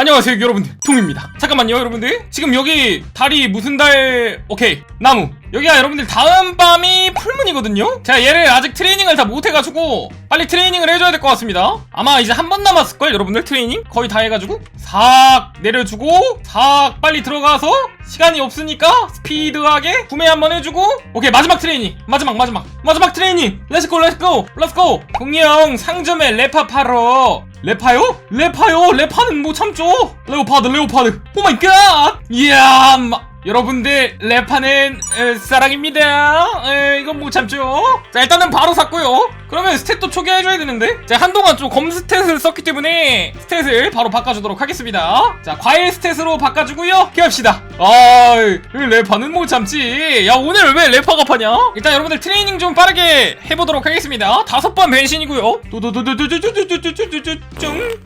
안녕하세요 여러분들. 동입니다. 잠깐만요 여러분들. 지금 여기 달이 무슨 달 오케이. 나무. 여기가 여러분들 다음 밤이 풀문이거든요? 제가 얘를 아직 트레이닝을 다 못해가지고 빨리 트레이닝을 해줘야 될 것 같습니다. 아마 이제 한 번 남았을걸 여러분들 트레이닝? 거의 다 해가지고 싹 내려주고 싹 빨리 들어가서 시간이 없으니까 스피드하게 구매 한번 해주고. 오케이 마지막 트레이닝. 마지막 마지막. 마지막 트레이닝. 렛츠고 렛츠고 렛츠고 공룡 상점에 레파 팔어 레파요? 레파요? 레파는 못 참죠? 레오파드 레오파드 오 마이 갓 이야 마, 여러분들 레파는 에, 사랑입니다 에, 이건 못 참죠 자 일단은 바로 샀고요 그러면 스탯도 초기화해줘야 되는데? 제가 한동안 좀 검 스탯을 썼기 때문에 스탯을 바로 바꿔주도록 하겠습니다. 자 과일 스탯으로 바꿔주고요. 피합시다. 아이 랩하는 못 참지? 야 오늘 왜 랩하가 파냐? 일단 여러분들 트레이닝 좀 빠르게 해보도록 하겠습니다. 다섯 번 변신이고요.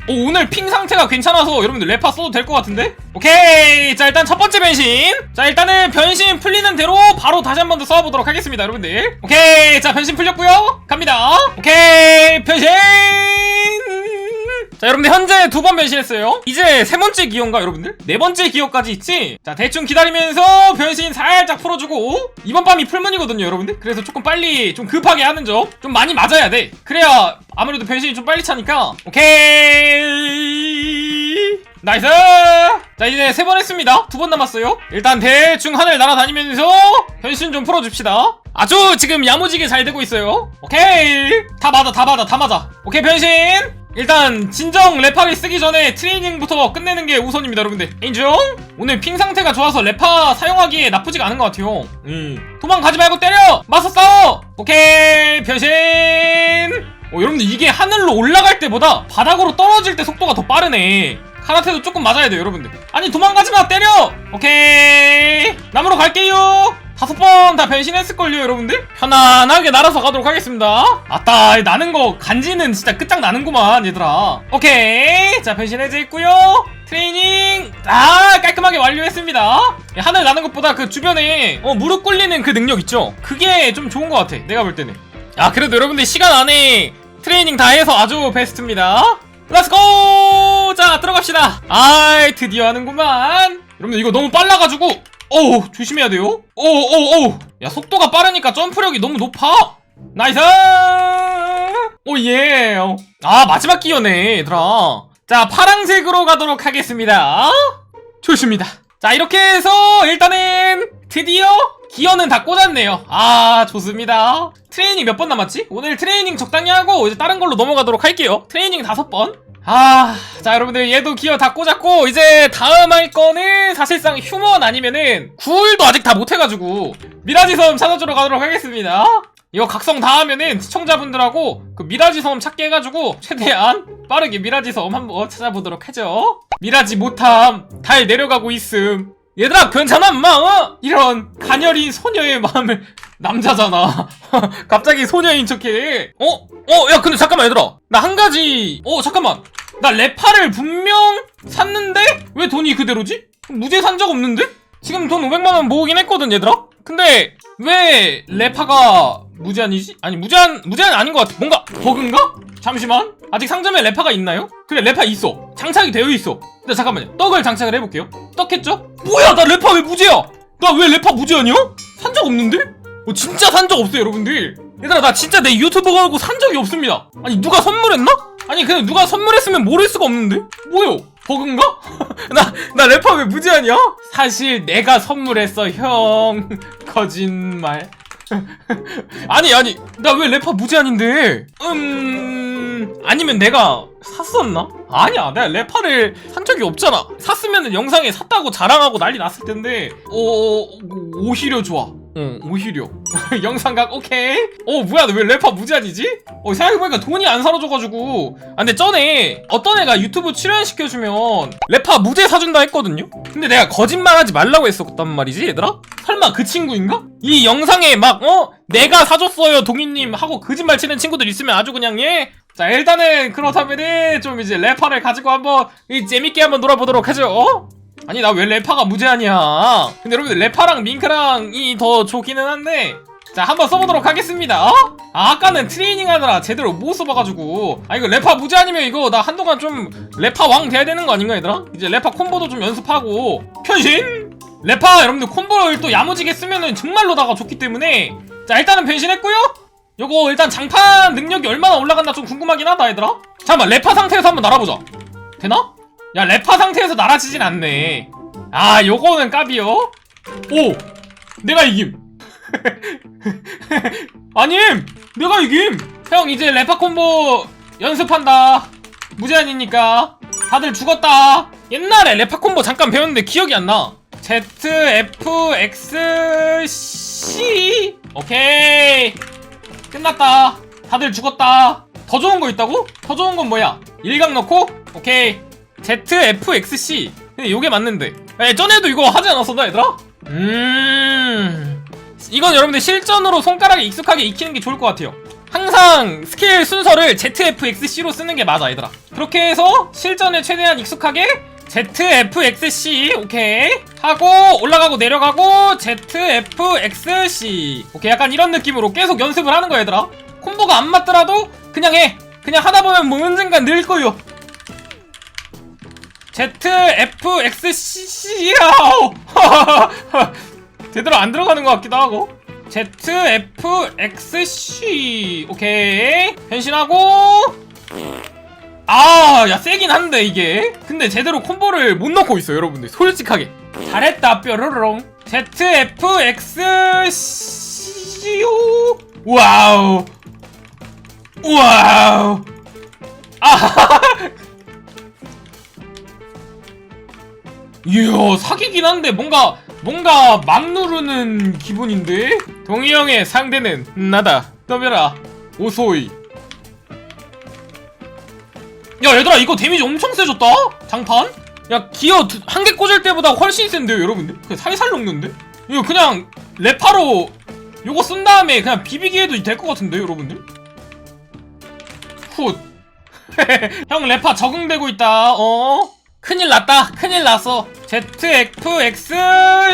오 어, 오늘 핑 상태가 괜찮아서 여러분들 랩파 써도 될 것 같은데? 오케이. 자 일단 첫 번째 변신. 자 일단은 변신 풀리는 대로 바로 다시 한 번 더 써보도록 하겠습니다 여러분들. 오케이. 자 변신 풀렸고요. 갑니다. 오케이 변신! 자 여러분들 현재 두 번 변신했어요. 이제 세 번째 기어인가 여러분들? 네 번째 기어까지 있지? 자 대충 기다리면서 변신 살짝 풀어주고 이번 밤이 풀문이거든요 여러분들. 그래서 조금 빨리 좀 급하게 하는 점 좀 많이 맞아야 돼. 그래야 아무래도 변신이 좀 빨리 차니까. 오케이 나이스! 자 이제 세 번 했습니다. 두 번 남았어요. 일단 대충 하늘 날아다니면서 변신 좀 풀어줍시다. 아주 지금 야무지게 잘 되고 있어요. 오케이! 다 맞아 다 맞아 다 맞아. 오케이 변신! 일단 진정 레파를 쓰기 전에 트레이닝부터 끝내는 게 우선입니다 여러분들. 인정? 오늘 핑 상태가 좋아서 레파 사용하기에 나쁘지가 않은 것 같아요. 음. 도망가지 말고 때려! 맞서 싸워! 오케이 변신! 어, 여러분들 이게 하늘로 올라갈 때보다 바닥으로 떨어질 때 속도가 더 빠르네 카라테도 조금 맞아야 돼요 여러분들. 아니 도망가지마 때려! 오케이. 나무로 갈게요. 다섯 번 다 변신했을걸요 여러분들? 편안하게 날아서 가도록 하겠습니다. 아따 나는 거 간지는 진짜 끝장나는구만 얘들아. 오케이. 자 변신 해제했고요. 트레이닝. 아 깔끔하게 완료했습니다. 예, 하늘 나는 것보다 그 주변에 어, 무릎 꿇리는 그 능력 있죠? 그게 좀 좋은 것 같아 내가 볼 때는. 아 그래도 여러분들 시간 안에 트레이닝 다 해서 아주 베스트입니다 렛츠고! 자, 들어갑시다. 아이, 드디어 하는구만. 여러분들, 이거 너무 빨라가지고, 어우, 조심해야 돼요. 어우, 어우, 어우. 야, 속도가 빠르니까 점프력이 너무 높아. 나이스! 오, 예. 어. 아, 마지막 기어네, 얘들아. 자, 파랑색으로 가도록 하겠습니다. 좋습니다. 자, 이렇게 해서 일단은 드디어 기어는 다 꽂았네요. 아, 좋습니다. 트레이닝 몇 번 남았지? 오늘 트레이닝 적당히 하고 이제 다른 걸로 넘어가도록 할게요. 트레이닝 다섯 번. 아, 자, 여러분들 얘도 기어 다 꽂았고 이제 다음 할 거는 사실상 휴먼 아니면은 구울도 아직 다 못해가지고 미라지 섬 찾아주러 가도록 하겠습니다. 이거 각성 다 하면은 시청자분들하고 그 미라지 섬 찾게 해가지고 최대한 빠르게 미라지 섬 한번 찾아보도록 하죠. 미라지 못함 달 내려가고 있음. 얘들아 괜찮아 엄마 어? 이런 가녀린 소녀의 마음을 남자잖아 갑자기 소녀인 척해 어? 어? 야 근데 잠깐만 얘들아 나 한 가지 어 잠깐만 나 레파를 분명 샀는데 왜 돈이 그대로지? 무죄 산적 없는데? 지금 돈 500만 원 모으긴 했거든 얘들아 근데 왜 레파가 무제한이지? 아니 무제한 무제한 아닌 것 같아 뭔가 버그인가? 잠시만 아직 상점에 레파가 있나요? 그래 레파 있어 장착이 되어 있어 근데 잠깐만요 떡을 장착을 해볼게요 떡 했죠? 뭐야 나 레파 왜 무제야 나 왜 레파 무제한이야? 산 적 없는데? 어, 진짜 산 적 없어요 여러분들 얘들아 나 진짜 내 유튜브 걸고 산 적이 없습니다 아니 누가 선물했나? 아니 그냥 누가 선물했으면 모를 수가 없는데? 뭐요? 버그인가? 나, 나 래퍼 왜 무제한이야? 사실 내가 선물했어, 형. 거짓말. 아니, 아니, 나왜 래퍼 무제한인데? 음, 아니면 내가 샀었나? 아니야, 내가 래퍼를 산 적이 없잖아. 샀으면 영상에 샀다고 자랑하고 난리 났을 텐데, 어, 오히려 좋아. 어, 오히려. 영상각, 오케이. 어, 뭐야, 너왜 래퍼 무제한이지? 어, 생각해보니까 돈이 안 사라져가지고. 아, 근데 전에 어떤 애가 유튜브 출연시켜주면 래퍼 무제 사준다 했거든요? 근데 내가 거짓말하지 말라고 했었단 말이지, 얘들아? 설마 그 친구인가? 이 영상에 막, 어? 내가 사줬어요, 동희님. 하고 거짓말 치는 친구들 있으면 아주 그냥, 예? 자, 일단은 그렇다면은 좀 이제 래퍼를 가지고 한번 이 재밌게 한번 놀아보도록 하죠, 어? 아니 나왜 래파가 무제한이야? 근데 여러분들 래파랑 밍크랑이 더 좋기는 한데 자 한번 써보도록 하겠습니다. 아 아까는 트레이닝 하느라 제대로 못 써봐가지고. 아 이거 레파 무제 아니면 이거 나 한동안 좀 레파 왕 돼야 되는 거 아닌가 얘들아? 이제 레파 콤보도 좀 연습하고. 변신! 레파 여러분들 콤보를 또 야무지게 쓰면은 정말로다가 좋기 때문에. 자 일단은 변신했고요. 요거 일단 장판 능력이 얼마나 올라갔나 좀 궁금하긴 하다 얘들아. 잠깐만 레파 상태에서 한번 날아보자. 되나? 야 레파 상태에서 날아지진 않네. 아 요거는 까비요? 오! 내가 이김! 아님! 내가 이김! 형 이제 레파 콤보 연습한다. 무제한이니까. 다들 죽었다. 옛날에 레파 콤보 잠깐 배웠는데 기억이 안나. Z, F, X, C? 오케이. 끝났다. 다들 죽었다. 더 좋은 거 있다고? 더 좋은 건 뭐야? 일각 넣고? 오케이 Z, F, X, C. 근데 요게 맞는데. 야, 예전에도 이거 하지 않았었나 얘들아? 음. 이건 여러분들 실전으로 손가락에 익숙하게 익히는 게 좋을 것 같아요. 항상 스킬 순서를 ZFXC로 쓰는 게 맞아 얘들아. 그렇게 해서 실전에 최대한 익숙하게 ZFXC 오케이. 하고 올라가고 내려가고 ZFXC 오케이 약간 이런 느낌으로 계속 연습을 하는 거야 얘들아. 콤보가 안 맞더라도 그냥 해. 그냥 하다 보면 뭐 언젠간 늘 거요 ZFXC야 제대로 안 들어가는 것 같기도 하고. ZFXC 오케이. 변신하고. 아 야 세긴 한데 이게. 근데 제대로 콤보를 못 넣고 있어 여러분들. 솔직하게. 잘했다 뾰로롱. ZFXC 와우. 와우. 아 이야 사기긴 한데 뭔가 뭔가 막 누르는 기분인데? 동희 형의 상대는 나다. 떠벼라. 오소이. 야 얘들아 이거 데미지 엄청 세졌다? 장판? 야 기어 한 개 꽂을 때보다 훨씬 센데요 여러분들? 그냥 살살 녹는데? 이거 그냥 레파로 요거 쓴 다음에 그냥 비비기 해도 될 것 같은데 여러분들? 훗형 레파 적응되고 있다 어 큰일 났다. 큰일 났어. ZFX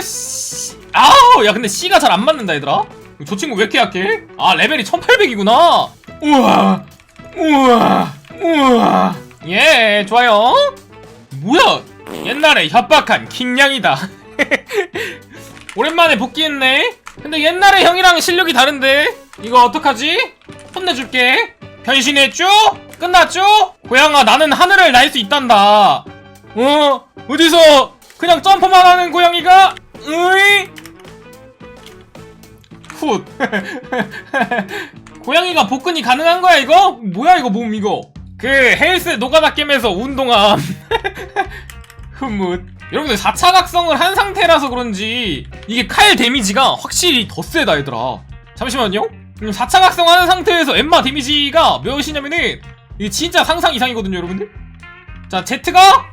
C... 아우 야 근데 C가 잘 안 맞는다 얘들아. 저 친구 왜 이렇게 약해? 아 레벨이 1800이구나. 우와. 우와. 우와. 예 좋아요. 뭐야? 옛날에 협박한 킹냥이다. 오랜만에 복귀했네. 근데 옛날에 형이랑 실력이 다른데? 이거 어떡하지? 혼내줄게. 변신했죠? 끝났죠? 고양아 나는 하늘을 날 수 있단다 어? 어디서 그냥 점프만 하는 고양이가? 으이? 훗 고양이가 복근이 가능한 거야 이거? 뭐야 이거 몸 이거 그 헬스 노가다 게임에서 운동함 흠뭇 여러분들 4차 각성을 한 상태라서 그런지 이게 칼 데미지가 확실히 더 세다 얘들아 잠시만요 4차 각성하는 상태에서 엠마 데미지가 몇이냐면은 이게 진짜 상상 이상이거든요 여러분들 자 Z가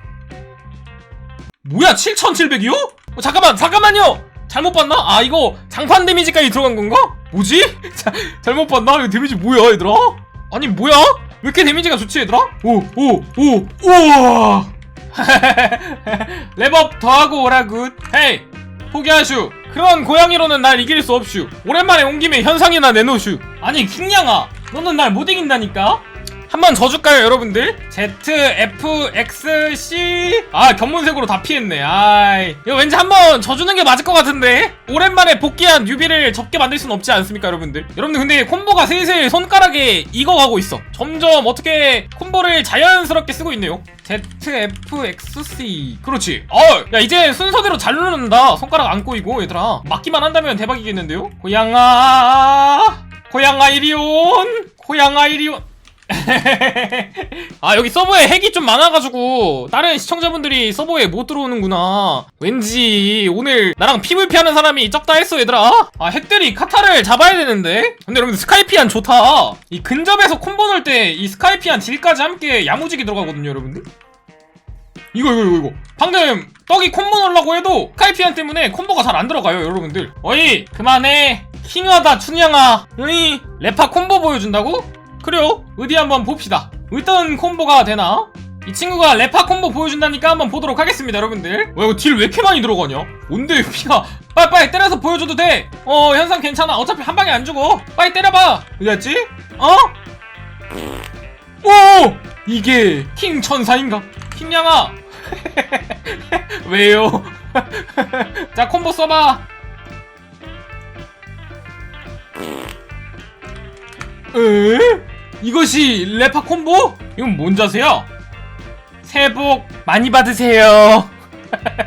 뭐야 7700이요? 어, 잠깐만 잠깐만요 잘못 봤나? 아 이거 장판 데미지까지 들어간 건가? 뭐지? 자, 잘못 봤나? 이거 데미지 뭐야 얘들아? 아니 뭐야? 왜 이렇게 데미지가 좋지 얘들아? 오오오 우와 랩업 더하고 오라 굿 헤이 포기하슈 그런 고양이로는 날 이길 수 없슈 오랜만에 온 김에 현상이나 내놓슈 아니 킹냥아 너는 날 못 이긴다니까 한번 져줄까요 여러분들? Z, F, X, C 아 견문색으로 다 피했네. 아이. 이거 왠지 한번 져주는 게 맞을 것 같은데? 오랜만에 복귀한 뉴비를 접게 만들 수는 없지 않습니까 여러분들? 여러분들 근데 콤보가 슬슬 손가락에 익어가고 있어. 점점 어떻게 콤보를 자연스럽게 쓰고 있네요. Z, F, X, C 그렇지. 어야 이제 순서대로 잘 누른다. 손가락 안 꼬이고 얘들아. 맞기만 한다면 대박이겠는데요? 고양아. 고양아 이리온. 고양아 이리온 아 여기 서버에 핵이 좀 많아가지고 다른 시청자분들이 서버에 못 들어오는구나. 왠지 오늘 나랑 PVP 하는 사람이 적다 했어 얘들아. 아 핵들이 카타를 잡아야 되는데? 근데 여러분들 스카이피안 좋다. 이 근접에서 콤보 넣을 때 이 스카이피안 딜까지 함께 야무지게 들어가거든요 여러분들. 이거 이거 이거 이거. 방금 떡이 콤보 넣으려고 해도 스카이피안 때문에 콤보가 잘 안 들어가요 여러분들. 어이 그만해. 킹하다 춘향아. 으이 레파 콤보 보여준다고? 그래요 어디 한번 봅시다 어떤 콤보가 되나? 이 친구가 레파 콤보 보여준다니까 한번 보도록 하겠습니다 여러분들 와 이거 딜 왜 이렇게 많이 들어가냐? 뭔데 피가 빨리 빨리 때려서 보여줘도 돼 어 현상 괜찮아 어차피 한 방에 안 죽어 빨리 때려봐 어디였지? 어? 오! 이게 킹 천사인가? 킹양아 왜요? 자 콤보 써봐 에? 이것이 레파 콤보? 이건 뭔 자세야? 새해 복 많이 받으세요